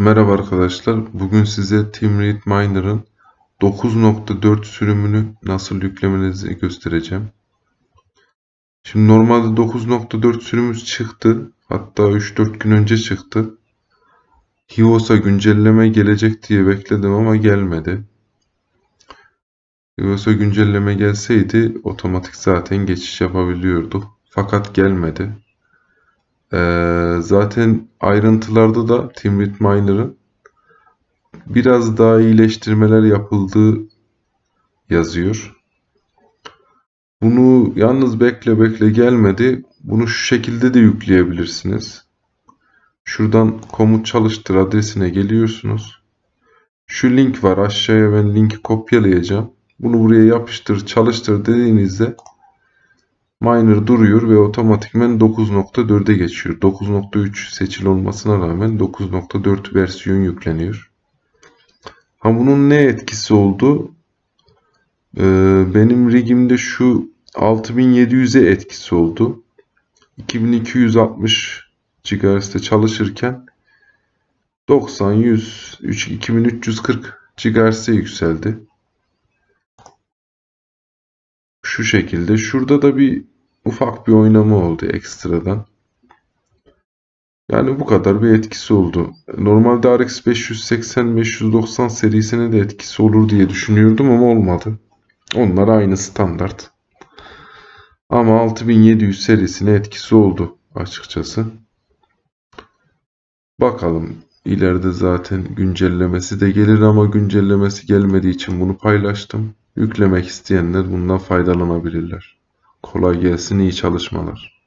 Merhaba arkadaşlar. Bugün size TeamRead Miner'ın 9.4 sürümünü nasıl yüklemenizi göstereceğim. Şimdi normalde 9.4 sürümümüz çıktı. Hatta 3-4 gün önce çıktı. Hivos'a güncelleme gelecek diye bekledim ama gelmedi. Hivos'a güncelleme gelseydi otomatik zaten geçiş yapabiliyorduk. Fakat gelmedi. Ee, zaten ayrıntılarda da Timrit Miner'ın biraz daha iyileştirmeler yapıldığı yazıyor. Bunu yalnız bekle bekle gelmedi. Bunu şu şekilde de yükleyebilirsiniz. Şuradan komut çalıştır adresine geliyorsunuz. Şu link var aşağıya ben linki kopyalayacağım. Bunu buraya yapıştır çalıştır dediğinizde Miner duruyor ve otomatikmen 9.4'e geçiyor. 9.3 seçili olmasına rağmen 9.4 versiyon yükleniyor. Ha bunun ne etkisi oldu? Ee, benim rigimde şu 6700'e etkisi oldu. 2260 GHz'de çalışırken 90, 100, 2340 GHz'e yükseldi. Şu şekilde. Şurada da bir ufak bir oynama oldu ekstradan. Yani bu kadar bir etkisi oldu. Normalde RX 580-590 serisine de etkisi olur diye düşünüyordum ama olmadı. Onlar aynı standart. Ama 6700 serisine etkisi oldu açıkçası. Bakalım ileride zaten güncellemesi de gelir ama güncellemesi gelmediği için bunu paylaştım. Yüklemek isteyenler bundan faydalanabilirler. Kolay gelsin, iyi çalışmalar.